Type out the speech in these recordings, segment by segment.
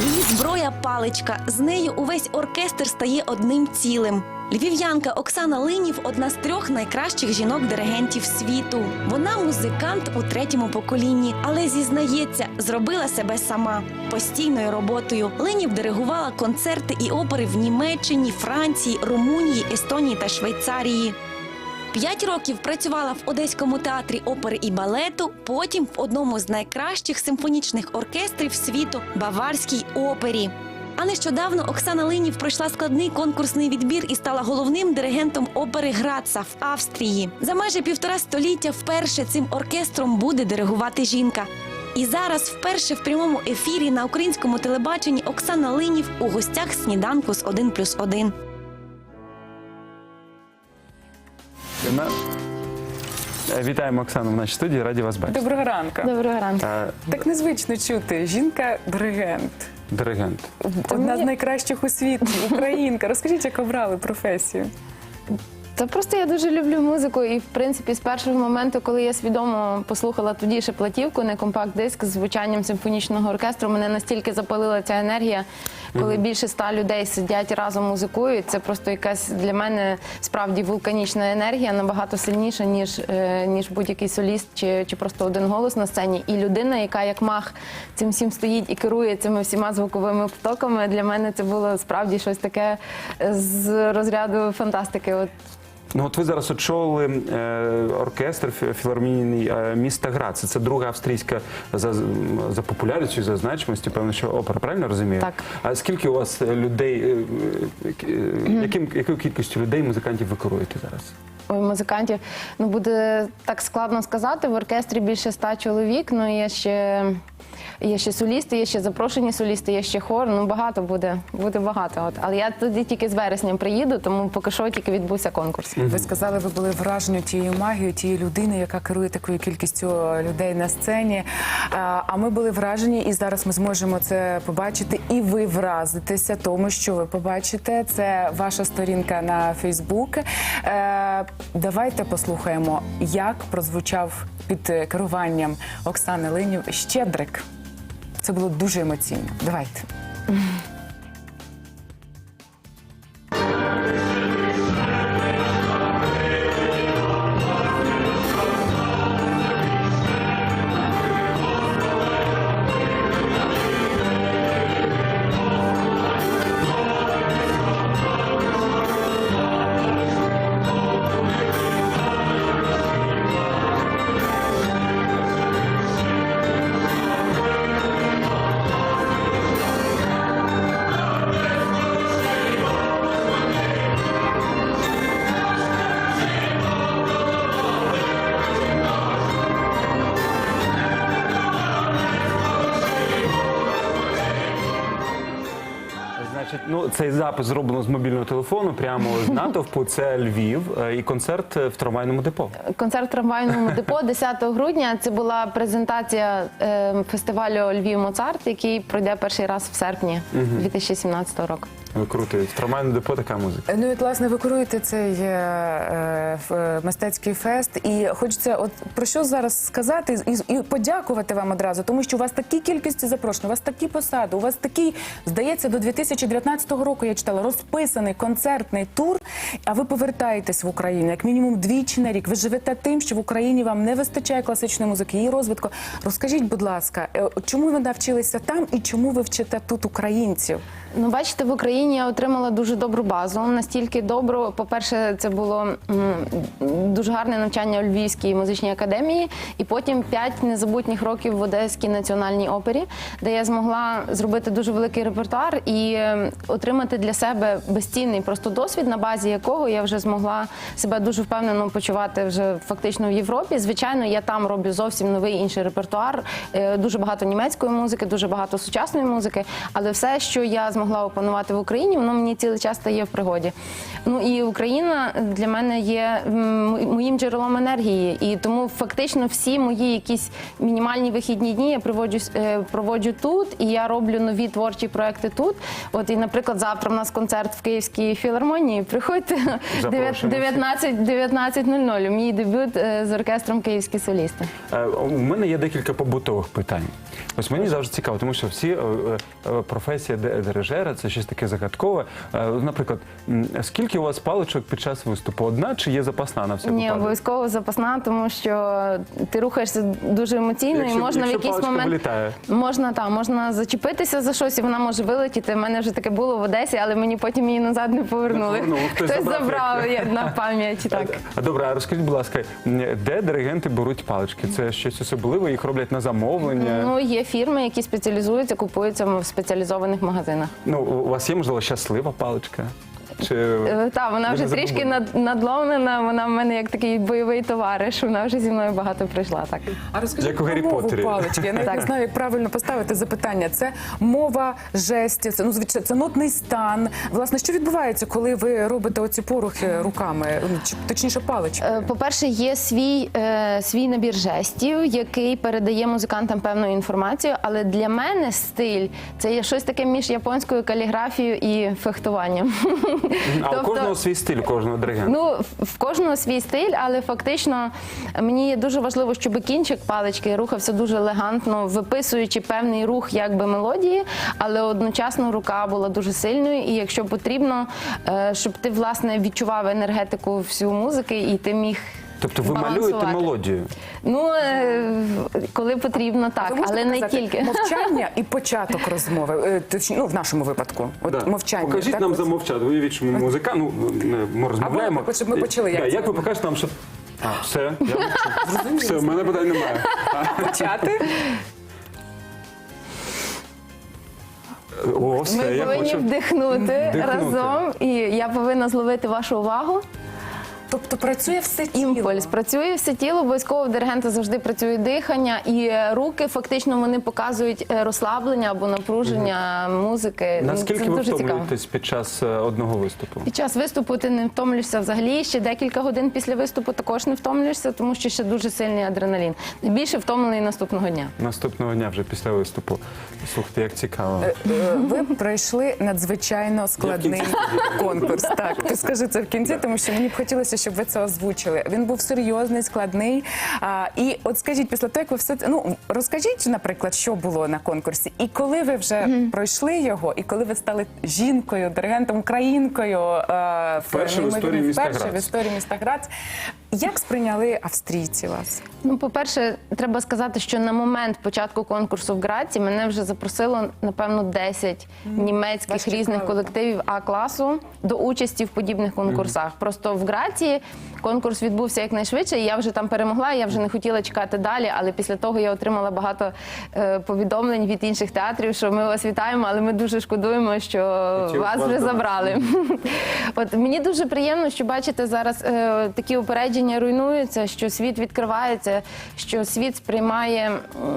Її зброя паличка. З нею увесь оркестр стає одним цілим. Львів'янка Оксана Линів одна з трьох найкращих жінок-диригентів світу. Вона музикант у третьому поколінні, але зізнається, зробила себе сама постійною роботою. Линів диригувала концерти і опери в Німеччині, Франції, Румунії, Естонії та Швейцарії. П'ять років працювала в Одеському театрі опери і балету, потім в одному з найкращих симфонічних оркестрів світу Баварській опері. А нещодавно Оксана Линів пройшла складний конкурсний відбір і стала головним диригентом опери Граца в Австрії. За майже півтора століття вперше цим оркестром буде диригувати жінка. І зараз вперше в прямому ефірі на українському телебаченні Оксана Линів у гостях сніданку з 1 Вітаємо Оксану в нашій студії, раді вас бачити. Доброго ранку. Доброго ранку. Е, Так незвично чути. Жінка-диригент. Диригент. Одна з найкращих у світі, українка. Розкажіть, як обрали професію? Та просто я дуже люблю музику, і в принципі, з першого моменту, коли я свідомо послухала тоді ще платівку, не компакт-диск з звучанням симфонічного оркестру, мене настільки запалила ця енергія, коли більше ста людей сидять разом музикують. Це просто якась для мене справді вулканічна енергія, набагато сильніша, ніж, е, ніж будь-який соліст чи, чи просто один голос на сцені. І людина, яка як мах цим всім стоїть і керує цими всіма звуковими потоками, для мене це було справді щось таке з розряду фантастики. От Ну от ви зараз очолили е, оркестр фі- філармонійний е, міста Грац. Це друга австрійська за, за популярністю, за значимості, певно, що опера, правильно розумію? Так. А скільки у вас людей, е, яким, якою кількістю людей, музикантів ви керуєте зараз? Ой, музикантів. Ну буде так складно сказати. В оркестрі більше ста чоловік. Ну є ще. Є ще солісти, є ще запрошені солісти, є ще хор. Ну багато буде, буде багато. От але я туди тільки з вересня приїду, тому поки що тільки відбувся конкурс. Ви сказали, ви були вражені тією магією, тієї людини, яка керує такою кількістю людей на сцені. А а ми були вражені, і зараз ми зможемо це побачити. І ви вразитеся тому, що ви побачите. Це ваша сторінка на Фейсбук. Е, давайте послухаємо, як прозвучав під керуванням Оксани Линів Щедрик. Це було дуже емоційно. Давайте. Ну цей запис зроблено з мобільного телефону, прямо з натовпу. Це Львів е, і концерт в трамвайному депо. Концерт в трамвайному депо 10 грудня. Це була презентація е, фестивалю Львів Моцарт, який пройде перший раз в серпні 2017 року. Ви круто. В трамвайному депо така музика. Ну і власне, ви керуєте цей е, е, е, мистецький фест. І хочеться, от про що зараз сказати і, і подякувати вам одразу, тому що у вас такі кількості запрошень, у вас такі посади, у вас такий, здається, до 2019 року я читала розписаний концертний тур. А ви повертаєтесь в Україну як мінімум двічі на рік. Ви живете тим, що в Україні вам не вистачає класичної музики, її розвитку. Розкажіть, будь ласка, е, чому ви навчилися там і чому ви вчите тут українців? Ну, бачите, в Україні я отримала дуже добру базу. Настільки добру. По-перше, це було дуже гарне навчання у Львівській музичній академії, і потім п'ять незабутніх років в Одеській національній опері, де я змогла зробити дуже великий репертуар і отримати для себе безцінний просто досвід, на базі якого я вже змогла себе дуже впевнено почувати вже фактично в Європі. Звичайно, я там роблю зовсім новий інший репертуар, е, дуже багато німецької музики, дуже багато сучасної музики, але все, що я змогла змогла опанувати в Україні, воно мені цілий час стає в пригоді. Ну і Україна для мене є моїм джерелом енергії, і тому фактично всі мої якісь мінімальні вихідні дні я проводжу, е, проводжу тут, і я роблю нові творчі проекти тут. От і, наприклад, завтра в нас концерт в Київській філармонії. Приходьте Запрошуємо 19 19.00. Мій дебют е, з оркестром Київські солісти. Е, У мене є декілька побутових питань. Ось мені завжди цікаво, тому що всі професія де- дирижера це щось таке загадкове. Е, Наприклад, м, скільки у вас паличок під час виступу? Одна чи є запасна на всяк Ні, випадок? обов'язково запасна, тому що ти рухаєшся дуже емоційно і можна якщо в якийсь паличка момент вилітає. можна та можна зачепитися за щось, і вона може вилетіти. У мене вже таке було в Одесі, але мені потім її назад не повернули. Не повернули, хтось забрав, забрав я на пам'ять. Так А добре, а розкажіть, будь ласка, м, де диригенти беруть палички? Це щось особливе, їх роблять на замовлення. ну є фірми, які спеціалізуються, купуються в спеціалізованих магазинах. Ну, у вас є, можливо, щаслива паличка? Чи... Е, Та вона вже трішки над, надломлена. Вона в мене як такий бойовий товариш. Вона вже зі мною багато прийшла. Так А розкажіть Як у про Гаррі мову Поттері. палички. Я навіть не Так. знаю, як правильно поставити запитання. Це мова жестів, це ну звичайно, це нотний стан. Власне, що відбувається, коли ви робите оці порухи руками, ну, чи точніше паличкою? Е, По-перше, є свій, е, свій набір жестів, який передає музикантам певну інформацію. Але для мене стиль це є щось таке між японською каліграфією і фехтуванням. А у Тобто- кожного свій стиль, у кожного диригента. Ну, в- в кожного свій стиль, але фактично мені дуже важливо, щоб кінчик палички рухався дуже елегантно, виписуючи певний рух якби мелодії, але одночасно рука була дуже сильною. І якщо потрібно, е, щоб ти власне відчував енергетику всю музики, і ти міг. Тобто ви малюєте балансувати. мелодію. Ну, е, коли потрібно, так, Ви можете але не показати тільки. мовчання і початок розмови. Е, Точні, ну в нашому випадку, от Да. мовчання. Покажіть нам ось. замовчати. Уявіть, що ми музика, ну не- ми розмовляємо. ви, щоб ми почули, як Да, це як ви робити. покажете нам, що. А, все, я мовчу. Все, в мене питань немає. почати. О, все, Ми я повинні хочу. вдихнути, Вдихнути. разом, і я повинна зловити вашу увагу. Тобто працює все тіло. Імпульс працює все тіло, обов'язково в диригента завжди працює дихання, і руки фактично вони показують е, розслаблення або напруження музики. Наскільки Це ви дуже цікаво. втомлюєтесь під час е, одного виступу? Під час виступу ти не втомлюєшся взагалі. Ще декілька годин після виступу також не втомлюєшся, тому що ще дуже сильний адреналін. Найбільше втомлений наступного дня. Наступного дня вже після виступу. Слухайте, як цікаво. Е, е, Ви пройшли надзвичайно складний конкурс. Так, ти скажи це в кінці, тому що мені б хотілося, щоб ви це озвучили. Він був серйозний, складний. А, і от скажіть, після того, як ви все це- ну розкажіть, наприклад, що було на конкурсі, і коли ви вже пройшли його, і коли ви стали жінкою, диригентом, українкою а, Вперше в історії міста вперше в історії міста Грац. Як сприйняли австрійці вас? Ну, по-перше, треба сказати, що на момент початку конкурсу в Граці мене вже запросило напевно 10 німецьких Вас різних чекали, колективів А класу до участі в подібних конкурсах. Просто в Граці конкурс відбувся якнайшвидше. і Я вже там перемогла. Я вже не хотіла чекати далі. Але після того я отримала багато е, повідомлень від інших театрів, що ми вас вітаємо, але ми дуже шкодуємо, що Хотів вас вас вже забрали. От мені дуже приємно, що бачите зараз е, такі упередження руйнуються, що світ відкривається, що світ сприймає,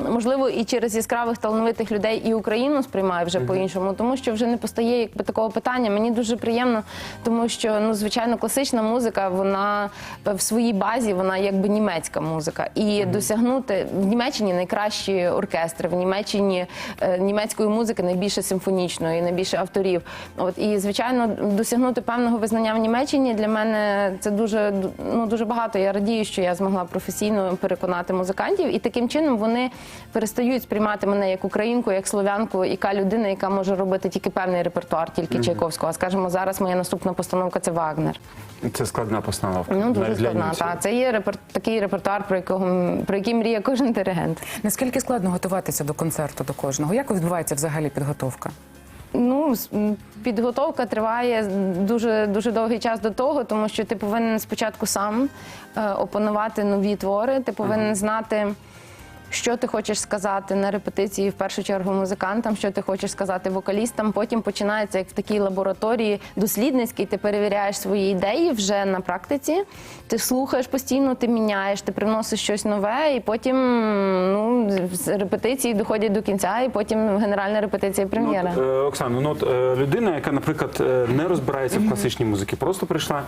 можливо, і через яскравих талановитих людей і Україну сприймає вже по-іншому, тому що вже не постає якби такого питання. Мені дуже приємно, тому що ну звичайно класична музика, вона е, в своїй базі, вона якби німецька музика. І досягнути в Німеччині найкращі оркестри, в Німеччині е, німецької музики найбільше симфонічної, найбільше авторів. От і звичайно, досягнути певного визнання в Німеччині для мене це дуже ну дуже багато. Я радію, що я змогла професійно переконати музикантів, і таким чином вони перестають сприймати мене як українку, як слов'янку, яка людина, яка може робити тільки певний репертуар, тільки Чайковського. А скажімо, зараз моя наступна постановка це Вагнер. Це складна постановка. Ну дуже складна. Та це є репер... такий репертуар, про якого про який мріє кожен диригент. Наскільки складно готуватися до концерту до кожного? Як відбувається взагалі підготовка? Ну, підготовка триває дуже дуже довгий час до того, тому що ти повинен спочатку сам е, опанувати нові твори, ти повинен знати. Що ти хочеш сказати на репетиції, в першу чергу музикантам, що ти хочеш сказати вокалістам. Потім починається як в такій лабораторії дослідницькій. Ти перевіряєш свої ідеї вже на практиці. Ти слухаєш постійно, ти міняєш, ти привносиш щось нове, і потім ну, репетиції доходять до кінця, і потім генеральна репетиція прем'єра. Ну, е, Оксано, ну от е, людина, яка, наприклад, е, не розбирається в класичній музиці, просто прийшла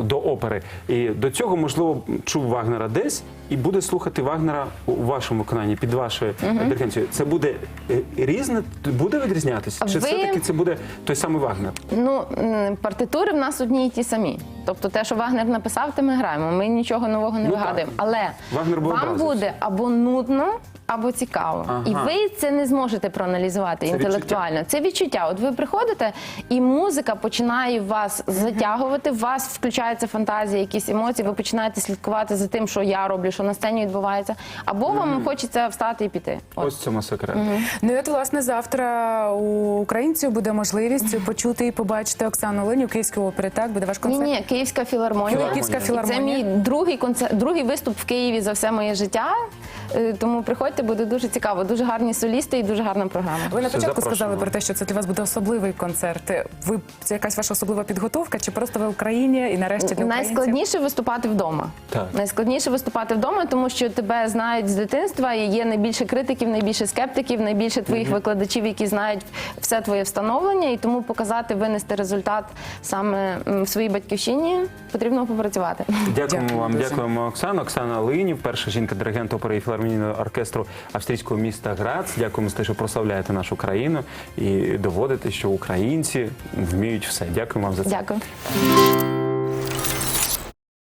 до опери, і до цього можливо чув Вагнера десь і буде слухати Вагнера у вашому виконанні під вашою диригенцією. Це буде е, різне, буде відрізнятися? Чи Ви- все таки це буде той самий Вагнер? Ну, м, партитури в нас одні і ті самі. Тобто те, що Вагнер написав, те ми граємо. Ми нічого нового не Ну, вигадуємо. так. Але Вагнер вам образився. буде або нудно, або цікаво. Ага. І ви це не зможете проаналізувати Це інтелектуально. Це відчуття. От ви приходите, і музика починає вас затягувати, в вас включається фантазія, якісь емоції, ви починаєте слідкувати за тим, що я роблю, що на сцені відбувається. Або вам хочеться встати і піти. От. Ось в цьому секрет. Ну і от власне завтра у українців буде можливість почути і побачити Оксану Оленю в Київській опері. Так буде ваш Ні, концерт. ні, Київська філармонія. Філармонія. Київська І Це мій другий концерт, другий виступ в Києві за все моє життя. Е, Тому приходьте, буде дуже цікаво. Дуже гарні солісти і дуже гарна програма. Ви на Все, початку запрошуємо. сказали про те, що це для вас буде особливий концерт. Ви це якась ваша особлива підготовка, чи просто ви в Україні і нарешті для українців? Найскладніше виступати вдома. Так. Найскладніше виступати вдома, тому що тебе знають з дитинства. і Є найбільше критиків, найбільше скептиків, найбільше твоїх викладачів, які знають все твоє встановлення, і тому показати, винести результат саме м, в своїй батьківщині потрібно попрацювати. Дякуємо Дякую вам, дуже. дякуємо Оксана. Оксана Линів, перша жінка-диригент опери і філармонійного оркестру австрійського міста Грац. Дякуємо за те, що прославляєте нашу країну і доводите, що українці вміють все. Дякуємо вам за це. Дякую.